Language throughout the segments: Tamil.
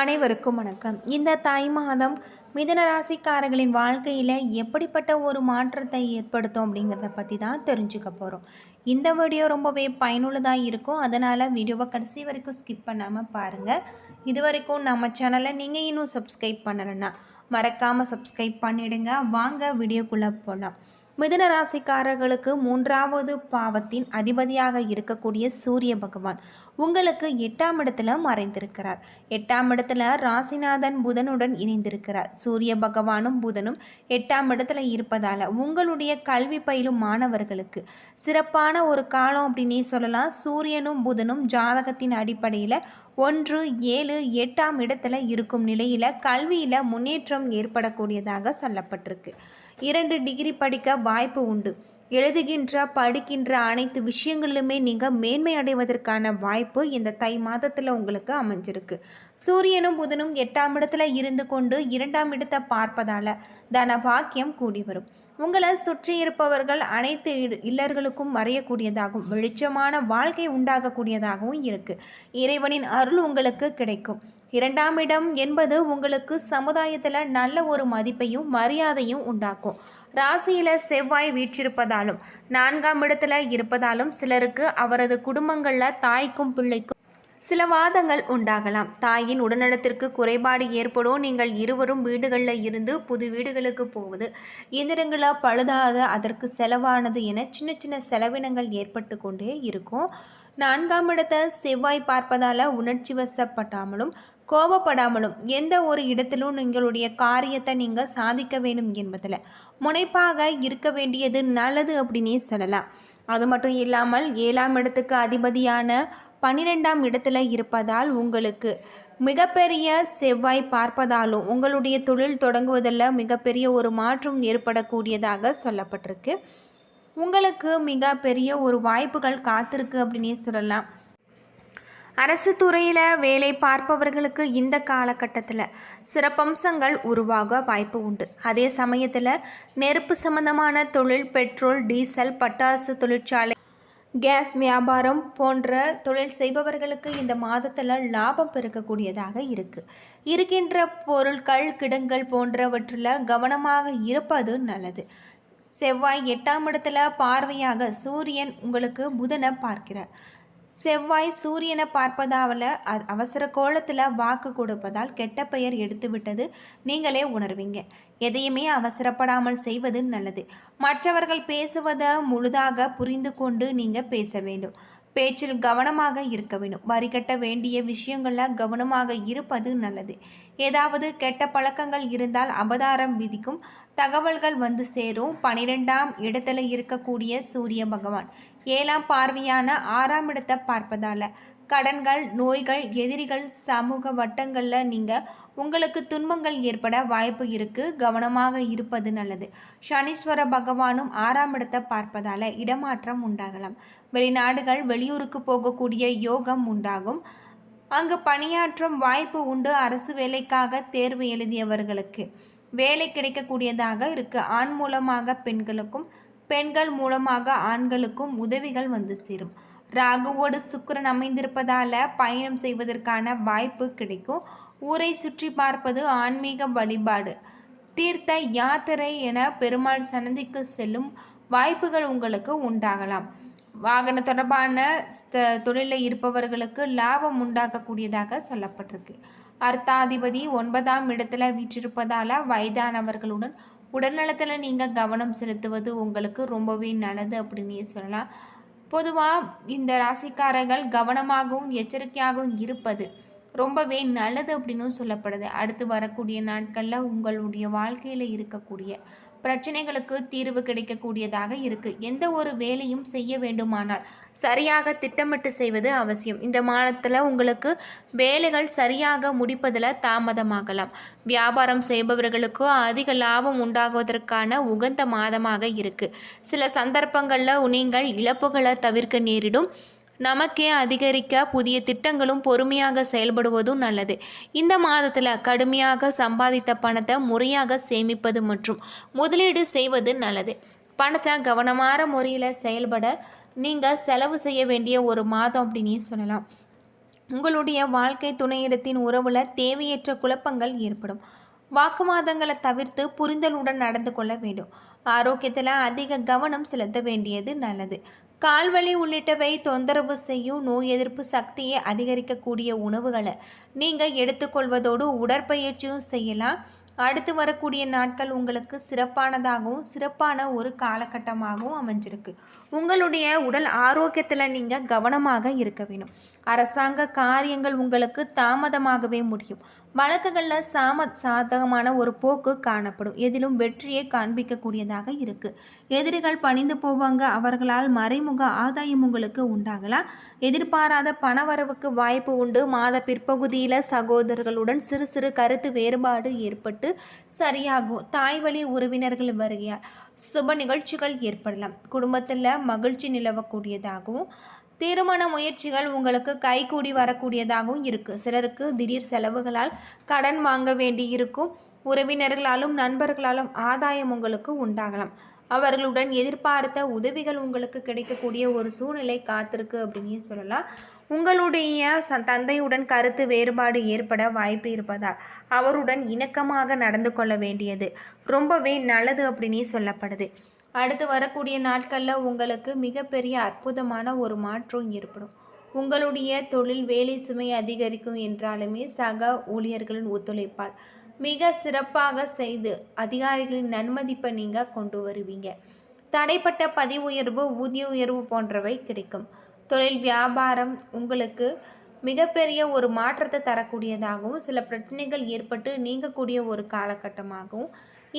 அனைவருக்கும் வணக்கம். இந்த தை மாதம் மிதன ராசிக்காரர்களின் வாழ்க்கையில் எப்படிப்பட்ட ஒரு மாற்றத்தை ஏற்படுத்தும் அப்படிங்கிறத பற்றி தான் தெரிஞ்சுக்க போகிறோம் இந்த வீடியோ ரொம்பவே பயனுள்ளதாக இருக்கும். அதனால் வீடியோவை கடைசி வரைக்கும் ஸ்கிப் பண்ணாமல் பாருங்கள் இது வரைக்கும் நம்ம சேனலை நீங்கள் இன்னும் சப்ஸ்கிரைப் பண்ணலைன்னா மறக்காமல் சப்ஸ்கிரைப் பண்ணிவிடுங்க வாங்க வீடியோக்குள்ளே போகலாம் மிதுன ராசிக்காரர்களுக்கு மூன்றாவது பாவத்தின் அதிபதியாக இருக்கக்கூடிய சூரிய பகவான் உங்களுக்கு எட்டாம் இடத்துல மறைந்திருக்கிறார். எட்டாம் இடத்துல ராசிநாதன் புதனுடன் இணைந்திருக்கிறார். சூரிய பகவானும் புதனும் எட்டாம் இடத்துல இருப்பதால் உங்களுடைய கல்வி பயிலும் மாணவர்களுக்கு சிறப்பான ஒரு காலம் அப்படின்னே சொல்லலாம். சூரியனும் புதனும் ஜாதகத்தின் அடிப்படையில் ஒன்று ஏழு எட்டாம் இடத்துல இருக்கும் நிலையில் கல்வியில் முன்னேற்றம் ஏற்படக்கூடியதாக சொல்லப்பட்டிருக்கு. இரண்டு டிகிரி படிக்க வாய்ப்பு உண்டு. எழுதுகின்ற படிக்கின்ற அனைத்து விஷயங்களிலுமே நீங்கள் மேன்மை அடைவதற்கான வாய்ப்பு இந்த தை மாதத்தில் உங்களுக்கு அமைஞ்சிருக்கு. சூரியனும் புதனும் எட்டாம் இடத்துல இருந்து கொண்டு இரண்டாம் இடத்தை பார்ப்பதால் தன பாக்கியம் கூடி வரும். உங்களை சுற்றி இருப்பவர்கள் அனைத்து இல்லர்களுக்கும் மறையக்கூடியதாகவும் வெளிச்சமான வாழ்க்கை உண்டாகக்கூடியதாகவும் இருக்குது இறைவனின் அருள் உங்களுக்கு கிடைக்கும். இரண்டாம் இடம் என்பது உங்களுக்கு சமுதாயத்தில் நல்ல ஒரு மதிப்பையும் மரியாதையும் உண்டாக்கும். ராசியில் செவ்வாய் வீற்றிருப்பதாலும் நான்காம் இடத்துல இருப்பதாலும் சிலருக்கு அவரது குடும்பங்களில் தாய்க்கும் பிள்ளைக்கும் சில வாதங்கள் உண்டாகலாம். தாயின் உடல்நலத்திற்கு குறைபாடு ஏற்படும். நீங்கள் இருவரும் வீடுகளில் இருந்து புது வீடுகளுக்கு போவது இயந்திரங்களை பழுதாத அதற்கு செலவானது என சின்ன சின்ன செலவினங்கள் ஏற்பட்டு கொண்டே இருக்கும். நான்காம் இடத்தை செவ்வாய் பார்ப்பதால் உணர்ச்சி வசப்பட்டாமலும் கோபப்படாமலும் எந்த ஒரு இடத்திலும் உங்களுடைய காரியத்தை நீங்கள் சாதிக்க வேண்டும் என்பதில் முனைப்பாக இருக்க வேண்டியது நல்லது அப்படின்னே சொல்லலாம். அது மட்டும் இல்லாமல் ஏழாம் இடத்துக்கு அதிபதியான பன்னிரெண்டாம் இடத்துல இருப்பதால் உங்களுக்கு மிகப்பெரிய செவ்வாய் பார்ப்பதாலும் உங்களுடைய தொழில் தொடங்குவதில் மிகப்பெரிய ஒரு மாற்றம் ஏற்படக்கூடியதாக சொல்லப்பட்டிருக்கு. உங்களுக்கு மிகப்பெரிய ஒரு வாய்ப்புகள் காத்திருக்கு அப்படின்னே சொல்லலாம். அரசு துறையில் வேலை பார்ப்பவர்களுக்கு இந்த காலகட்டத்தில் சிறப்பம்சங்கள் உருவாக வாய்ப்பு உண்டு. அதே சமயத்தில் நெருப்பு சம்பந்தமான தொழில் பெட்ரோல் டீசல் பட்டாசு தொழிற்சாலை கேஸ் வியாபாரம் போன்ற தொழில் செய்பவர்களுக்கு இந்த மாதத்தில் லாபம் பெருக்கக்கூடியதாக இருக்குது இருக்கின்ற பொருட்கள் கிடங்கள் போன்றவற்றில் கவனமாக இருப்பது நல்லது. செவ்வாய் எட்டாம் இடத்துல பார்வையாக சூரியன் உங்களுக்கு புதனை பார்க்கிறார். செவ்வாய் சூரியனை பார்ப்பதாவில் அவசர கோலத்தில் வாக்கு கொடுப்பதால் கெட்ட பெயர் எடுத்துவிட்டது. நீங்களே உணர்வீங்க. எதையுமே அவசரப்படாமல் செய்வது நல்லது. மற்றவர்கள் பேசுவதை முழுதாக புரிந்து கொண்டு நீங்கள் பேச வேண்டும். பேச்சில் கவனமாக இருக்க வேண்டும். வரி கட்ட வேண்டிய விஷயங்களில் கவனமாக இருப்பது நல்லது. ஏதாவது கெட்ட பழக்கங்கள் இருந்தால் அபதாரம் விதிக்கும். தகவல்கள் வந்து சேரும். பனிரெண்டாம் இடத்துல இருக்கக்கூடிய சூரிய பகவான். ஏழாம் பார்வையான ஆறாம் இடத்தை பார்ப்பதால். கடன்கள் நோய்கள் எதிரிகள் சமூக வட்டங்களில் நீங்கள் உங்களுக்கு துன்பங்கள் ஏற்பட வாய்ப்பு இருக்குது கவனமாக இருப்பது நல்லது. சனீஸ்வர பகவானும் ஆறாம் இடத்தை பார்ப்பதால் இடமாற்றம் உண்டாகலாம். வெளிநாடுகள் வெளியூருக்கு போகக்கூடிய யோகம் உண்டாகும். அங்கு பணியாற்றும் வாய்ப்பு உண்டு. அரசு வேலைக்காக தேர்வு எழுதியவர்களுக்கு. வேலை கிடைக்கக்கூடியதாக இருக்குது ஆண் மூலமாக பெண்களுக்கும் பெண்கள் மூலமாக ஆண்களுக்கும் உதவிகள் வந்து சேரும். ராகுவோடு சுக்கரன் அமைந்திருப்பதால பயணம் செய்வதற்கான வாய்ப்பு கிடைக்கும். ஊரை சுற்றி பார்ப்பது ஆன்மீக வழிபாடு. தீர்த்த யாத்திரை என பெருமாள் சன்னதிக்கு செல்லும் வாய்ப்புகள் உங்களுக்கு உண்டாகலாம். வாகன தொடர்பான ஸ்த- தொழிலில் இருப்பவர்களுக்கு லாபம் உண்டாக்கக்கூடியதாக சொல்லப்பட்டிருக்கு. அர்த்தாதிபதி ஒன்பதாம் இடத்துல வீற்றிருப்பதால வயதானவர்களுடன் உடல்நலத்தில் நீங்கள் கவனம் செலுத்துவது உங்களுக்கு ரொம்பவே நல்லது அப்படின்னு சொல்லலாம். பொதுவாக இந்த ராசிக்காரர்கள் கவனமாகவும் எச்சரிக்கையாகவும் இருப்பது ரொம்பவே நல்லது அப்படின்னும் சொல்லப்படுது. அடுத்து வரக்கூடிய நாட்களில் உங்களுடைய வாழ்க்கையில் இருக்கக்கூடிய பிரச்சனைகளுக்கு தீர்வு கிடைக்கக்கூடியதாக இருக்குது எந்த ஒரு வேலையும் செய்ய வேண்டுமானால் சரியாக திட்டமிட்டு செய்வது அவசியம். இந்த மாதத்தில் உங்களுக்கு வேலைகள் சரியாக முடிப்பதில் தாமதமாகலாம். வியாபாரம் செய்பவர்களுக்கு அதிக லாபம் உண்டாகுவதற்கான உகந்த மாதமாக இருக்குது சில சந்தர்ப்பங்களில் நீங்கள் இழப்புகளை தவிர்க்க நேரிடும். நமக்கே அதிகரிக்க புதிய திட்டங்களும் பொறுமையாக செயல்படுவதும் நல்லது. இந்த மாதத்தில் கடுமையாக சம்பாதித்த பணத்தை முறையாக சேமிப்பது மற்றும் முதலீடு செய்வது நல்லது. பணத்தை கவனமான முறையில் செயல்பட நீங்கள் செலவு செய்ய வேண்டிய ஒரு மாதம் அப்படின்னே சொல்லலாம். உங்களுடைய வாழ்க்கை துணையிடத்தின் உறவில் தேவையற்ற குழப்பங்கள் ஏற்படும். வாக்குவாதங்களை தவிர்த்து புரிதலுடன் நடந்து கொள்ள வேண்டும். ஆரோக்கியத்தில் அதிக கவனம் செலுத்த வேண்டியது நல்லது. கால்வலி உள்ளிட்டவை தொந்தரவு செய்யும் நோய் எதிர்ப்பு சக்தியை அதிகரிக்கக்கூடிய உணவுகளை நீங்கள் எடுத்துக்கொள்வதோடு உடற்பயிற்சியும் செய்யலாம். அடுத்து வரக்கூடிய நாட்கள் உங்களுக்கு சிறப்பானதாகவும் சிறப்பான ஒரு காலகட்டமாகவும் அமைஞ்சிருக்கு. உங்களுடைய உடல் ஆரோக்கியத்தில் நீங்கள் கவனமாக இருக்க வேணும். அரசாங்க காரியங்கள் உங்களுக்கு தாமதமாகவே முடியும். வழக்குகளில் சாம சாதகமான ஒரு போக்கு காணப்படும். எதிலும் வெற்றியை காண்பிக்கக்கூடியதாக இருக்குது எதிரிகள் பணிந்து போவாங்க அவர்களால் மறைமுக ஆதாயம் உங்களுக்கு உண்டாகலாம் எதிர்பாராத பணவரவுக்கு வாய்ப்பு உண்டு. மாத பிற்பகுதியில் சகோதரர்களுடன் சிறு சிறு கருத்து வேறுபாடு ஏற்பட்டு சரியாகும். தாய் வழி உறவினர்கள் வருகையால் சுப நிகழ்ச்சிகள் ஏற்படலாம். குடும்பத்தில் மகிழ்ச்சி நிலவக்கூடியதாகவும் திருமண முயற்சிகள் உங்களுக்கு கைகூடி வரக்கூடியதாகவும் இருக்குது சிலருக்கு திடீர் செலவுகளால் கடன் வாங்க வேண்டி இருக்கும் உறவினர்களாலும் நண்பர்களாலும் ஆதாயம் உங்களுக்கு உண்டாகலாம். அவர்களுடன் எதிர்பார்த்த உதவிகள் உங்களுக்கு கிடைக்கக்கூடிய ஒரு சூழ்நிலை காத்திருக்கு அப்படின்னு சொல்லலாம். உங்களுடைய ச தந்தையுடன் கருத்து வேறுபாடு ஏற்பட வாய்ப்பு இருப்பதால் அவருடன் இணக்கமாக நடந்து கொள்ள வேண்டியது ரொம்பவே நல்லது அப்படின்னு சொல்லப்படுது. அடுத்து வரக்கூடிய நாட்களில் உங்களுக்கு மிகப்பெரிய அற்புதமான ஒரு மாற்றம் ஏற்படும். உங்களுடைய தொழில் வேலை சுமை அதிகரிக்கும் என்றாலுமே சக ஊழியர்களின் ஒத்துழைப்பால் மிக சிறப்பாக செய்து அதிகாரிகளின் நன்மதிப்பை நீங்கள் கொண்டு வருவீங்க. தடைப்பட்ட பதிவு உயர்வு ஊதிய உயர்வு போன்றவை கிடைக்கும். தொழில் வியாபாரம் உங்களுக்கு மிகப்பெரிய ஒரு மாற்றத்தை தரக்கூடியதாகவும் சில பிரச்சனைகள் ஏற்பட்டு நீங்கக்கூடிய ஒரு காலகட்டமாகவும்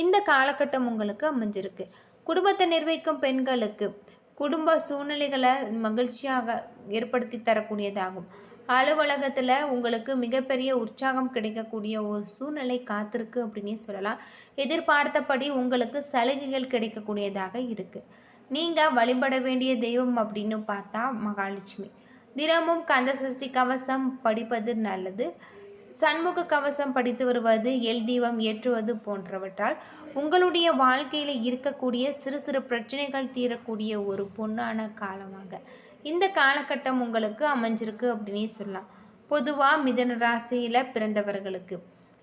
இந்த காலகட்டம் உங்களுக்கு அமைஞ்சிருக்கு. குடும்பத்தை நிர்வகிக்கும் பெண்களுக்கு குடும்ப சூழ்நிலைகளை மகிழ்ச்சியாக ஏற்படுத்தி தரக்கூடியதாகும். அலுவலகத்தில் உங்களுக்கு மிகப்பெரிய உற்சாகம் கிடைக்கக்கூடிய ஒரு சூழ்நிலை காத்திருக்கு அப்படின்னே சொல்லலாம். எதிர்பார்த்தபடி உங்களுக்கு சலுகைகள் கிடைக்கக்கூடியதாக இருக்குது நீங்கள் வழிபட வேண்டிய தெய்வம் அப்படின்னு பார்த்தா மகாலட்சுமி. தினமும் கந்த சஷ்டி கவசம் படிப்பது நல்லது. சண்முக கவசம் படித்து வருவது எல் தீபம் ஏற்றுவது போன்றவற்றால் உங்களுடைய வாழ்க்கையில் இருக்கக்கூடிய சிறு சிறு பிரச்சனைகள் தீரக்கூடிய ஒரு பொண்ணான காலமாக. இந்த காலகட்டம் உங்களுக்கு அமைஞ்சிருக்கு அப்படின்னே சொல்லலாம். பொதுவாக மிதன ராசியில் பிறந்தவர்களுக்கு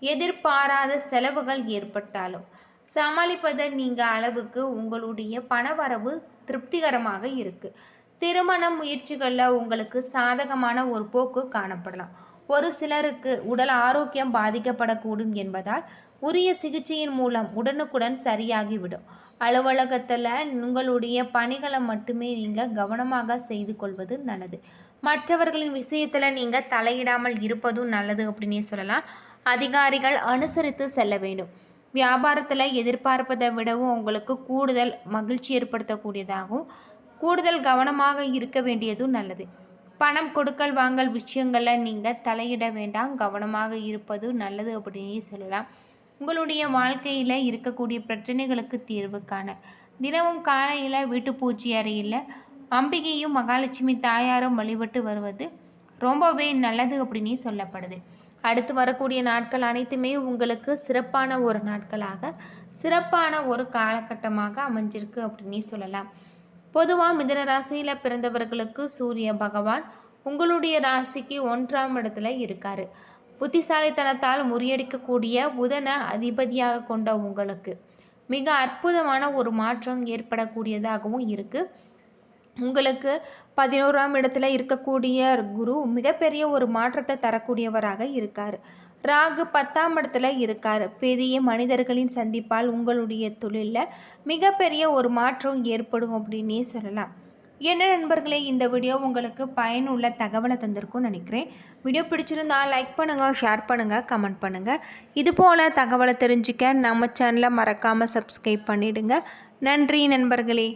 எதிர்பாராத செலவுகள் ஏற்பட்டாலும் சமாளிப்பதை நீங்கள் அளவுக்கு உங்களுடைய பணவரவு திருப்திகரமாக இருக்குது திருமண முயற்சிகளில் உங்களுக்கு சாதகமான ஒரு போக்கு காணப்படலாம். ஒரு சிலருக்கு உடல் ஆரோக்கியம் பாதிக்கப்படக்கூடும் என்பதால் உரிய சிகிச்சையின் மூலம் உடனுக்குடன் சரியாகிவிடும். அலுவலகத்தில் உங்களுடைய பணிகளை மட்டுமே நீங்கள் கவனமாக செய்து கொள்வது நல்லது. மற்றவர்களின் விஷயத்தில் நீங்கள் தலையிடாமல் இருப்பதும் நல்லது அப்படின்னே சொல்லலாம். அதிகாரிகள் அனுசரித்து செல்ல வேண்டும். வியாபாரத்தில் எதிர்பார்ப்பதை விடவும் உங்களுக்கு கூடுதல் மகிழ்ச்சி ஏற்படுத்தக்கூடியதாகவும் கூடுதல் கவனமாக இருக்க வேண்டியதும் நல்லது. பணம் கொடுக்கல் வாங்கல் விஷயங்களில் நீங்கள் தலையிட வேண்டாம். கவனமாக இருப்பது நல்லது அப்படின்னு சொல்லலாம். உங்களுடைய வாழ்க்கையில் இருக்கக்கூடிய பிரச்சனைகளுக்கு தீர்வு காண. தினமும் காலையில் வீட்டு பூச்சி அறையில் அம்பிகையும் மகாலட்சுமி தாயாரும் வழிபட்டு வருவது ரொம்பவே நல்லது அப்படின்னு சொல்லப்படுது. அடுத்து வரக்கூடிய நாட்கள் அனைத்துமே உங்களுக்கு சிறப்பான ஒரு நாட்களாக சிறப்பான ஒரு காலகட்டமாக அமைஞ்சிருக்கு அப்படின்னு சொல்லலாம். பொதுவாக மிதன ராசியில் பிறந்தவர்களுக்கு சூரிய பகவான் உங்களுடைய ராசிக்கு ஒன்றாம் இடத்துல இருக்கார். புத்திசாலித்தனத்தால் முறியடிக்கக்கூடிய புதனை அதிபதியாக கொண்ட உங்களுக்கு மிக அற்புதமான ஒரு மாற்றம் ஏற்படக்கூடியதாகவும் இருக்குது உங்களுக்கு பதினோராம் இடத்துல இருக்கக்கூடிய குரு மிகப்பெரிய ஒரு மாற்றத்தை தரக்கூடியவராக இருக்கார். ராகு பத்தாம் இடத்துல இருக்கார். பெரிய மனிதர்களின் சந்திப்பால் உங்களுடைய தொழிலில் மிகப்பெரிய ஒரு மாற்றம் ஏற்படும் அப்படின்னே சொல்லலாம். என்ன நண்பர்களே இந்த வீடியோ உங்களுக்கு பயனுள்ள தகவலை தந்திருக்கும்னு நினைக்கிறேன். வீடியோ பிடிச்சிருந்தா லைக் பண்ணுங்கள் ஷேர் பண்ணுங்கள் கமெண்ட் பண்ணுங்கள் இது போல் தகவலை தெரிஞ்சுக்க நம்ம சேனலை மறக்காமல் சப்ஸ்கிரைப் பண்ணிவிடுங்க நன்றி நண்பர்களே.